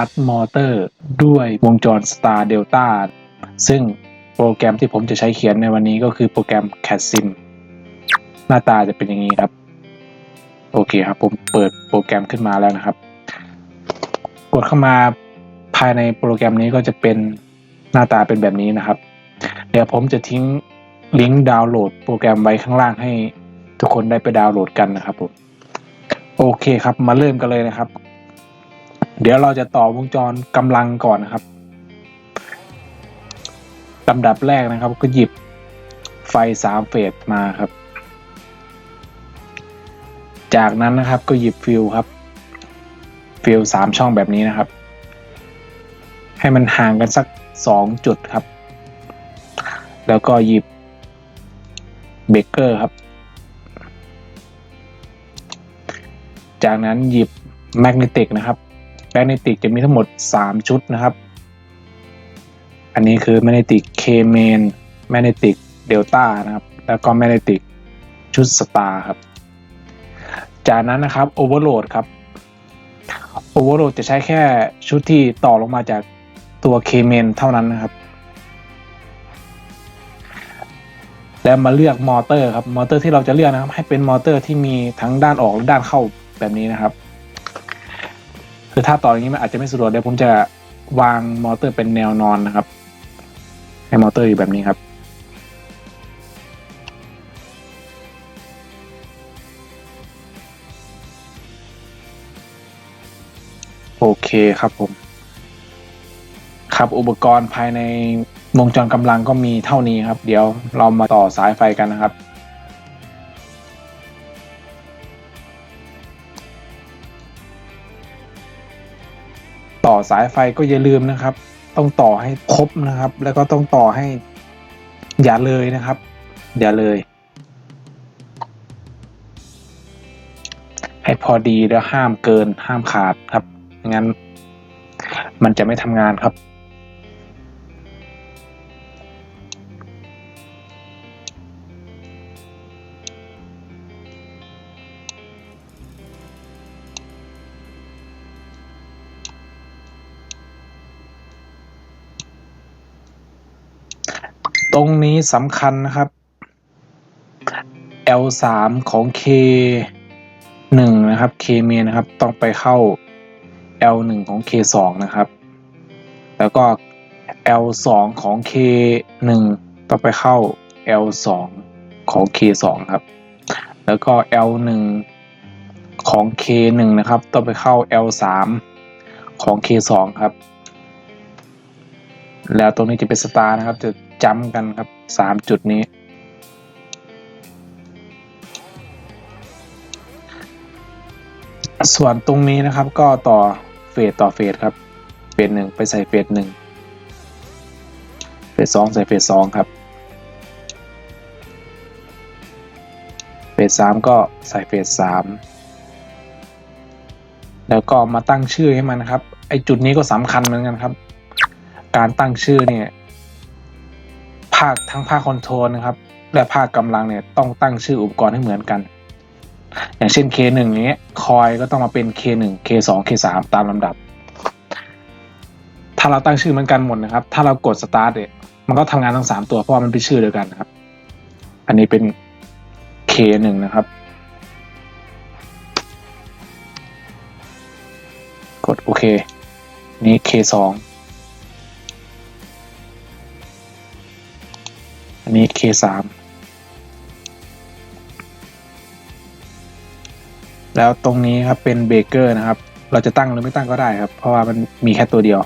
Start Motor ด้วยวงจร Star Delta ซึ่งโปรแกรมที่ผมจะใช้เขียนในวันนี้ก็คือโปรแกรม CADSIM หน้าตาจะเป็นอย่างนี้ครับ โอเคครับ ผมเปิดโปรแกรมขึ้นมาแล้วนะครับ กดเข้ามาภายในโปรแกรมนี้ก็จะเป็นหน้าตาเป็นแบบนี้นะครับ เดี๋ยวผมจะทิ้งลิงก์ดาวน์โหลดโปรแกรมไว้ข้างล่างให้ทุกคนได้ไปดาวน์โหลดกันนะครับผมโอเคครับ มาเริ่มกันเลยนะครับ เดี๋ยวเราจะต่อวงจรกำลังก่อนนะครับลำดับแรกนะครับก็หยิบไฟสามเฟสมาครับ จากนั้นนะครับก็หยิบฟิลครับ ฟิลสามช่องแบบนี้นะครับ ให้มันห่างกันสักสองจุดครับ แล้วก็หยิบเบรกเกอร์ครับ จากนั้นหยิบแมกเนติกนะครับ แมกเนติกจะมีทั้งหมด 3 ชุดนะครับ อันนี้คือแมกเนติกเคเมนแมกเนติกเดลต้านะครับ แล้วก็แมกเนติกชุดสตาร์ครับ จากนั้นนะครับโอเวอร์โหลดครับโอเวอร์โหลดจะใช้แค่ชุดที่ต่อลงมาจากตัวเคเมนเท่านั้นนะครับ แล้วมาเลือกมอเตอร์ครับ มอเตอร์ที่เราจะเลือกนะครับ ให้เป็นมอเตอร์ที่มีทั้งด้านออกและด้านเข้าแบบนี้นะครับ คือถ้าต่ออย่างนี้มันอาจจะไม่สะดวกเดี๋ยวผมจะวางมอเตอร์เป็นแนวนอนนะครับ ให้มอเตอร์อยู่แบบนี้ครับ โอเคครับผม ครับอุปกรณ์ภายในวงจรกำลังก็มีเท่านี้ครับ เดี๋ยวเรามาต่อสายไฟกันนะครับ สายไฟก็อย่าลืมนะครับ ต้องต่อให้ครบนะครับ แล้วก็ต้องต่อให้ อย่าเลยนะครับ อย่าเลย ให้พอดีแล้วห้ามเกินห้ามขาดครับไม่งั้น มันจะไม่ทำงานครับ ตรงนี้สำคัญนะครับ L3 ของ K 1 นะครับ K เมนนะครับ ต้องไปเข้า L1 ของ K2 นะครับ แล้วก็ L2 ของ K1 ต้องไปเข้า L2 ของ K2 ครับ แล้วก็ L1 ของ K1 นะครับ ต้องไปเข้า L3 ของ K2 ครับ แล้วตรงนี้จะเป็นสตาร์นะครับจะ จำกันครับสามจุดนี้ ส่วนตรงนี้นะครับก็ต่อเฟสต่อเฟสครับ เฟสหนึ่งไปใส่เฟสหนึ่งเฟสสองใส่เฟสสองครับ เฟสสามก็ใส่เฟสสามแล้วก็มาตั้งชื่อให้มันครับ ไอจุดนี้ก็สำคัญเหมือนกันครับ การตั้งชื่อเนี่ยาคทั้งภาคคอนโทรลนะครับ และภาคกำลังเนี่ยต้องตั้งชื่ออุปกรณ์ให้เหมือนกัน อย่างเช่น K1 อย่างเงี้ยคอยก็ต้องมาเป็น K1 K2 K3 ตามลำดับ ถ้าเราตั้งชื่อเหมือนกันหมดนะครับ ถ้าเรากด start เนี่ยมันก็ทำงานทั้งสามตัวเพราะว่ามันเป็นชื่อเดียวกันนะครับ อันนี้เป็น K1 นะครับ กดโอเค นี่ K2 อันนี้ K3 แล้วตรงนี้ครับเป็นเบเกอร์นะครับ เราจะตั้งหรือไม่ตั้งก็ได้ครับ เพราะว่ามันมีแค่ตัวเดียว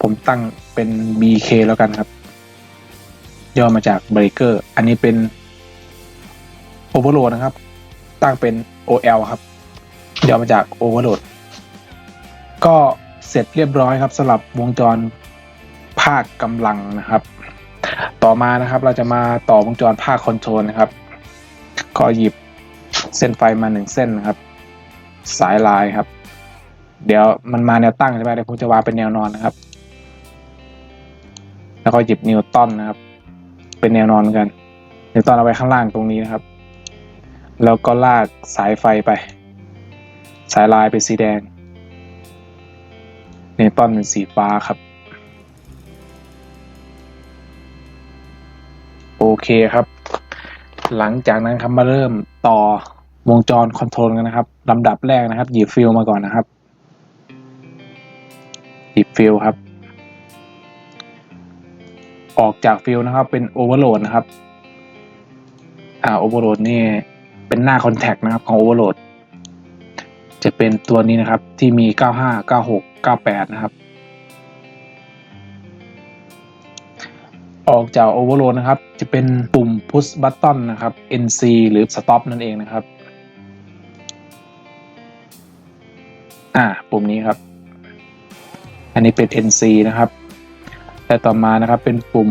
ผมตั้งเป็น BK แล้วกันครับ ย่อมาจากเบรกเกอร์ อันนี้เป็นโอเวอร์โหลดนะครับ ตั้งเป็น OL ครับ ย่อมาจากโอเวอร์โหลดก็เสร็จเรียบร้อยครับสำหรับวงจรภาคกำลังนะครับ ต่อมานะครับเราจะมาต่อวงจรภาคคอนโทรลนะครับก็หยิบเส้นไฟมาหนึ่งเส้นนะครับ สายลายครับ เดี๋ยวมันมาแนวตั้งใช่ไหมเดี๋ยวผมจะวางเป็นแนวนอนนะครับ แล้วก็หยิบนิวตันนะครับ เป็นแนวนอนเหมือนกันนิวตันเอาไว้ข้างล่างตรงนี้นะครับ แล้วก็ลากสายไฟไป สายลายเป็นสีแดงนเนตอนเป็นสีฟ้าครับ เคครับ หลังจากนั้นครับมาเริ่มต่อวงจรคอนโทรลกันนะครับลำดับแรกนะครับ หยิบฟิลมาก่อนนะครับ หยิบฟิลครับ ออกจากฟิลนะครับ เป็นโอเวอร์โหลดนะครับ อ่าโอเวอร์โหลดนี่เป็นหน้าคอนแทคนะครับของโอเวอร์โหลดจะเป็นตัวนี้นะครับที่มี 95 96 98 นะครับ ออกจาก Overload นะครับ จะเป็นปุ่ม Push Button นะครับ NC หรือ Stop นั่นเองนะครับ อ่า ปุ่มนี้ครับ อันนี้เป็น NC นะครับ แต่ต่อมานะครับเป็นปุ่ม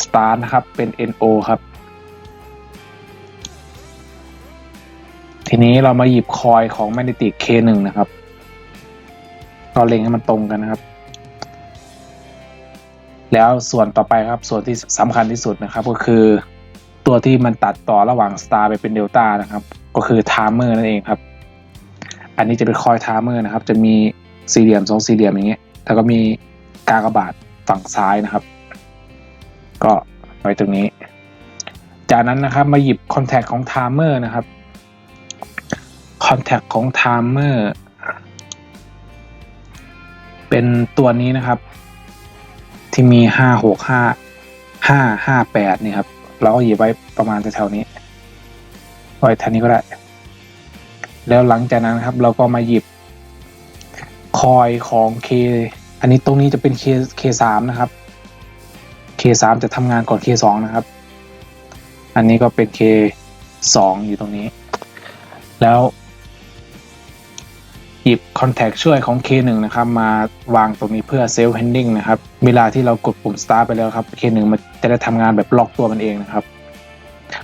Start นะครับ เป็น NO ครับ ทีนี้เรามาหยิบคอยของ Magnetic K1 นะครับ ก็เล็งให้มันตรงกันนะครับ แล้วส่วนต่อไปครับส่วนที่สำคัญที่สุดนะครับก็คือ ตัวที่มันตัดต่อระหว่าง Star ไปเป็น Delta นะครับ ก็คือ Timer นั่นเองครับ อันนี้จะเป็นคอย Timer นะครับ จะมีสี่เหลี่ยมสองสี่เหลี่ยมอย่างเงี้ยแล้วก็มีกากบาทฝั่งซ้ายนะครับ ก็ไว้ตรงนี้ จากนั้นนะครับมาหยิบ Contact ของ Timer นะครับ Contact ของ Timer เป็นตัวนี้นะครับ ที่มีห้าหกห้าห้าห้าแปดนี่ครับ เราก็หยิบไว้ประมาณแถวๆนี้ไว้แถวนี้ก็ได้ แล้วหลังจากนั้นครับ เราก็มาหยิบคอยของ K อันนี้ตรงนี้จะเป็น K K สามนะครับ K สามจะทำงานก่อน K สองนะครับ อันนี้ก็เป็น K สองอยู่ตรงนี้ แล้ว หยิบ Contact ช่วยของ K1 นะครับมาวางตรงนี้เพื่อ Self Handling นะครับเวลาที่เรากดปุ่ม Start ไปแล้วครับ K1 มันจะได้ทำงานแบบล็อกตัวมันเองนะครับ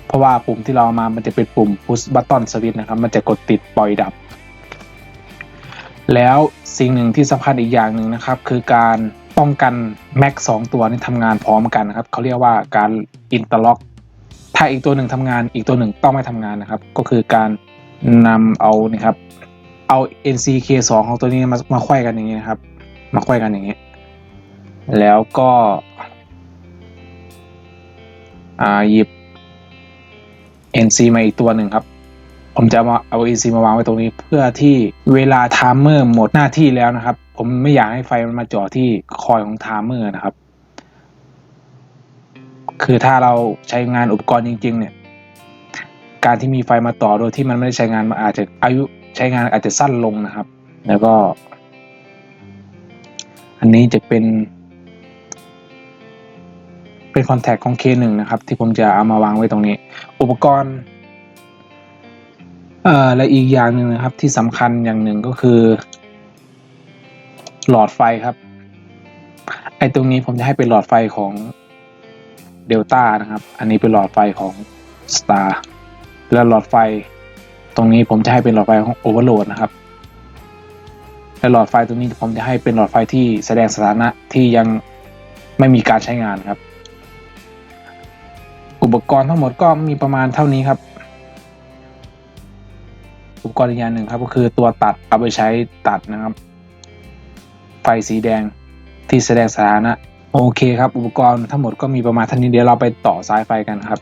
เพราะว่าปุ่มที่เราเอามามันจะเป็นปุ่ม Push Button Switch นะครับ มันจะกดติดปล่อยดับ แล้วสิ่งหนึ่งที่สำคัญอีกอย่างหนึ่งนะครับ คือการป้องกัน Mac 2ตัวนี้ทำงานพร้อมกันนะครับเขาเรียกว่าการ Interlock ถ้าอีกตัวหนึ่งทำงานอีกตัวหนึ่งต้องไม่ทำงานนะครับ ก็คือการนำเอานี่ครับ เอา NCK 2ของตัวนี้มามาไขว้กันอย่างนี้นะครับ มาไขว้กันอย่างนี้ แล้วก็อ่าหยิบ NC มาอีกตัวหนึ่งครับ ผมจะมาเอา NC มาวางไว้ตรงนี้ เพื่อที่เวลาไทม์เมอร์หมดหน้าที่แล้วนะครับ ผมไม่อยากให้ไฟมันมาจ่อที่คอยของไทม์เมอร์นะครับ คือถ้าเราใช้งานอุปกรณ์จริง ๆ เนี่ย การที่มีไฟมาต่อโดยที่มันไม่ได้ใช้งานมันอาจจะอายุ ใช้งานอาจจะสั้นลงนะครับ แล้วก็ อันนี้จะเป็น เป็นคอนแทคของ K1 นะครับ ที่ผมจะเอามาวางไว้ตรงนี้ อุปกรณ์และอีกอย่างหนึ่งนะครับ ที่สำคัญอย่างหนึ่งก็คือ หลอดไฟครับ ไอตรงนี้ผมจะให้เป็นหลอดไฟของเดลต้านะครับ อันนี้เป็นหลอดไฟของ Star แล้วหลอดไฟ ตรงนี้ผมจะให้เป็นหลอดไฟของ Overload นะครับ และหลอดไฟตรงนี้ผมจะให้เป็นหลอดไฟที่แสดงสถานะที่ยังไม่มีการใช้งานครับ อุปกรณ์ทั้งหมดก็มีประมาณเท่านี้ครับ อุปกรณ์อีกอย่างหนึ่งครับ ก็คือตัวตัดเอาไปใช้ตัดนะครับ ไฟสีแดงที่แสดงสถานะ โอเคครับ อุปกรณ์ทั้งหมดก็มีประมาณเท่านี้เดี๋ยวเราไปต่อสายไฟกันครับ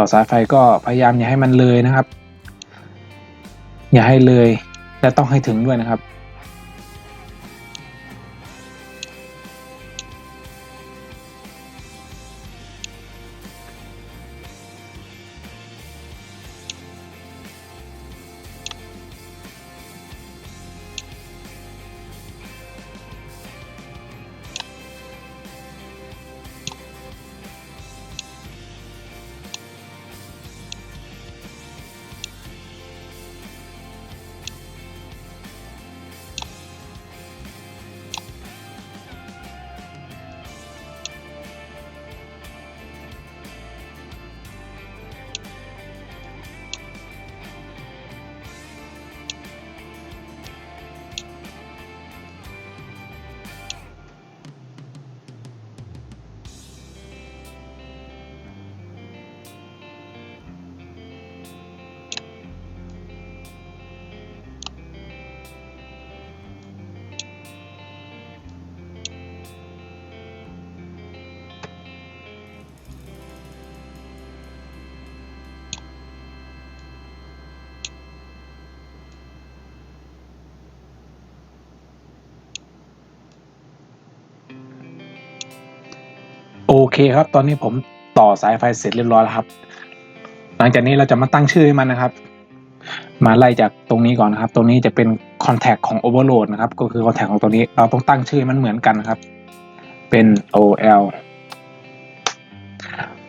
ต่อสายไฟก็พยายามอย่าให้มันเลยนะครับ อย่าให้เลยและต้องให้ถึงด้วยนะครับ โอเคครับ ตอนนี้ผมต่อสายไฟเสร็จเรียบร้อยแล้วครับ หลังจากนี้เราจะมาตั้งชื่อให้มันนะครับ มาไล่จากตรงนี้ก่อนนะครับ ตรงนี้จะเป็นคอนแทคของ Overload นะครับ ก็คือคอนแทคของตัวนี้ เราต้องตั้งชื่อมันเหมือนกันนะครับ เป็น OL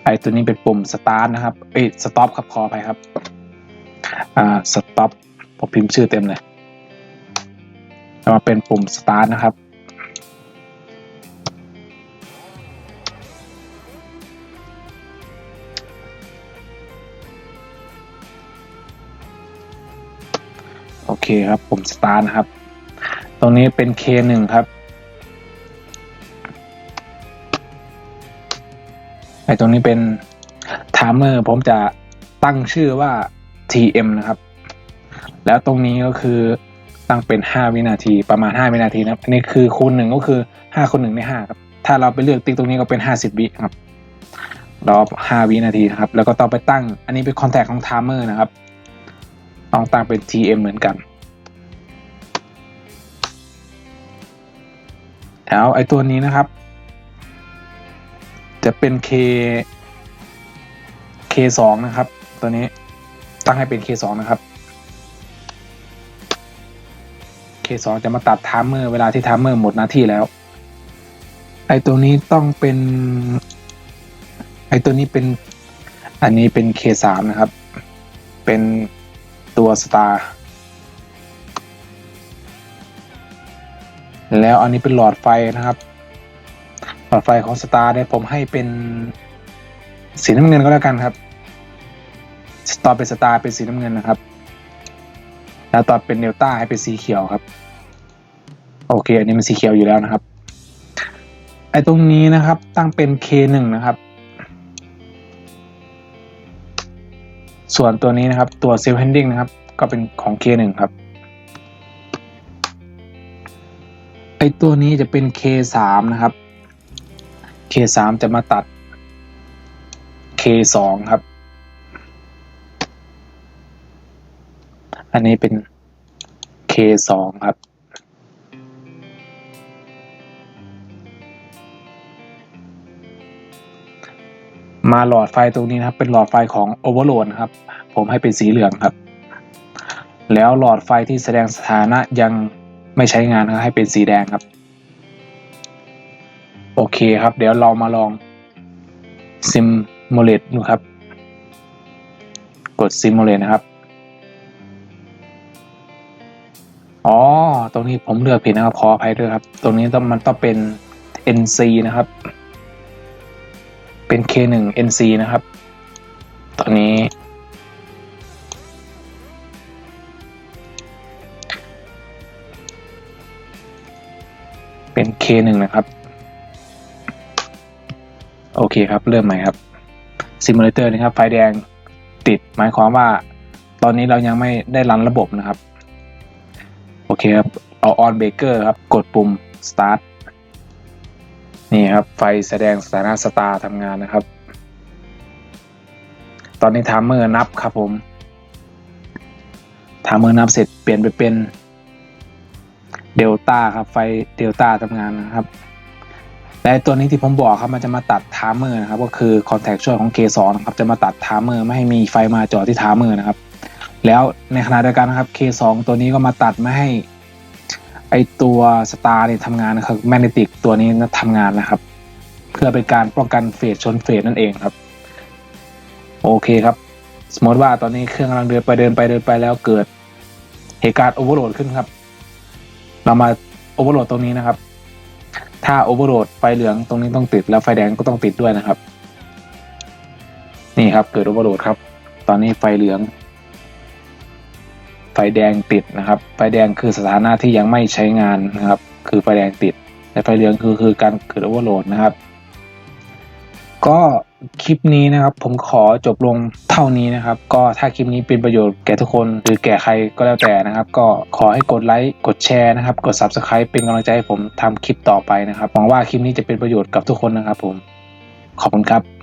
ไอตัวนี้เป็นปุ่ม Start นะครับ เอ้ย Stop ครับขอไปครับ อ่า Stop ผมพิมพ์ชื่อเต็มเลยมาเป็นปุ่ม Start นะครับ เคครับ ผมสตาร์ทนะครับ ตรงนี้เป็น K1 ครับ ไอตรงนี้เป็น timer ผมจะตั้งชื่อว่า TM นะครับ แล้วตรงนี้ก็คือตั้งเป็น 5 วินาทีประมาณ 5 วินาทีนะครับ อันนี้คือคูณหนึ่งก็คือ 5คูณหนึ่งใน5ครับ ถ้าเราไปเลือกติ๊กตรงนี้ก็เป็น 50 วิครับ รอบ 5 วินาทีครับ แล้วก็ต้องไปตั้ง อันนี้เป็นคอนแทคของ timer นะครับ ต้องตั้งเป็น TM เหมือนกัน แล้วไอตัวนี้นะครับ จะเป็น K K2 นะครับ ตัวนี้ตั้งให้เป็น K2 นะครับ K2 จะมาตัดไทม์เมอร์เวลาที่ไทม์เมอร์หมดหน้าที่แล้ว ไอตัวนี้ต้องเป็น ไอตัวนี้เป็น อันนี้เป็น K3 นะครับ เป็นตัว Star แล้วอันนี้เป็นหลอดไฟนะครับ หลอดไฟของ Star เนี่ยผมให้เป็นสีน้ำเงินก็แล้วกันครับตอนเป็น Star เป็นสีน้ำเงินนะครับ แล้วตอนเป็นเดลต้าให้เป็นสีเขียวครับ โอเค อันนี้มันสีเขียวอยู่แล้วนะครับ ไอ้ตรงนี้นะครับ ตั้งเป็น K1 นะครับ ส่วนตัวนี้นะครับตัวเซลล์แฮนดิ้งนะครับ ก็เป็นของ K1 ครับ ไอตัวนี้จะเป็น K3 นะครับ K3 จะมาตัด K2 ครับ อันนี้เป็น K2 ครับ มาหลอดไฟตรงนี้นะครับ เป็นหลอดไฟของ Overload นะครับ ผมให้เป็นสีเหลืองครับ แล้วหลอดไฟที่แสดงสถานะยัง ไม่ใช้งานนะครับให้เป็นสีแดงครับ โอเคครับ เดี๋ยวเรามาลองซิมโมเลตดูครับ กดซิมโมเลตนะครับ อ๋อ ตรงนี้ผมเลือกผิดนะครับ ขออภัยด้วยครับ ตรงนี้ต้องมันต้องเป็น NC นะครับ เป็น K1 NC นะครับ เป็น K1 นะครับ โอเคครับ เริ่มใหม่ครับซิมูเลเตอร์นะครับ ไฟแดงติด หมายความว่า ตอนนี้เรายังไม่ได้รันระบบนะครับ โอเคครับ เอาออนเบเกอร์ครับ กดปุ่ม start นี่ครับ ไฟแสดงสถานะสตาร์ทำงานนะครับ ตอนนี้ทามเมอร์นับครับผมทามเมอร์นับเสร็จเปลี่ยนไปเป็น เดลต้าครับไฟเดลต้าทำงานนะครับ และตัวนี้ที่ผมบอกครับมันจะมาตัดไทม์เมอร์นะครับก็คือคอนแทคช่วยของ K2 นะครับจะมาตัดไทม์เมอร์ไม่ให้มีไฟมาจอที่ไทม์เมอร์นะครับ แล้วในขณะเดียวกันนะครับ K2 ตัวนี้ก็มาตัดไม่ให้ไอตัวสตาร์เนี่ยทำงานนะครับแมกเนติกตัวนี้นะทำงานนะครับ เพื่อเป็นการป้องกันเฟสชนเฟสนั่นเองครับ โอเคครับ สมมติว่าตอนนี้เครื่องกำลังเดินไปเดินไปเดินไปแล้วเกิดเหตุการณ์โอเวอร์โหลดขึ้นครับ เรามาโอเวอร์โหลดตรงนี้นะครับ ถ้าโอเวอร์โหลดไฟเหลืองตรงนี้ต้องติดแล้วไฟแดงก็ต้องติดด้วยนะครับ นี่ครับเกิดโอเวอร์โหลดครับ ตอนนี้ไฟเหลือง ไฟแดงติดนะครับ ไฟแดงคือสถานะที่ยังไม่ใช้งานนะครับ คือไฟแดงติดแต่ไฟเหลืองคือคือการเกิดโอเวอร์โหลดนะครับ ก็ คลิปนี้นะครับ ผมขอจบลงเท่านี้นะครับ ก็ถ้าคลิปนี้เป็นประโยชน์แก่ทุกคน หรือแก่ใครก็แล้วแต่นะครับ ก็ขอให้กดไลค์กดแชร์นะครับ กด Subscribe เป็นกำลังใจให้ผมทำคลิปต่อไปนะครับหวังว่าคลิปนี้จะเป็นประโยชน์กับทุกคนนะครับผมขอบคุณครับ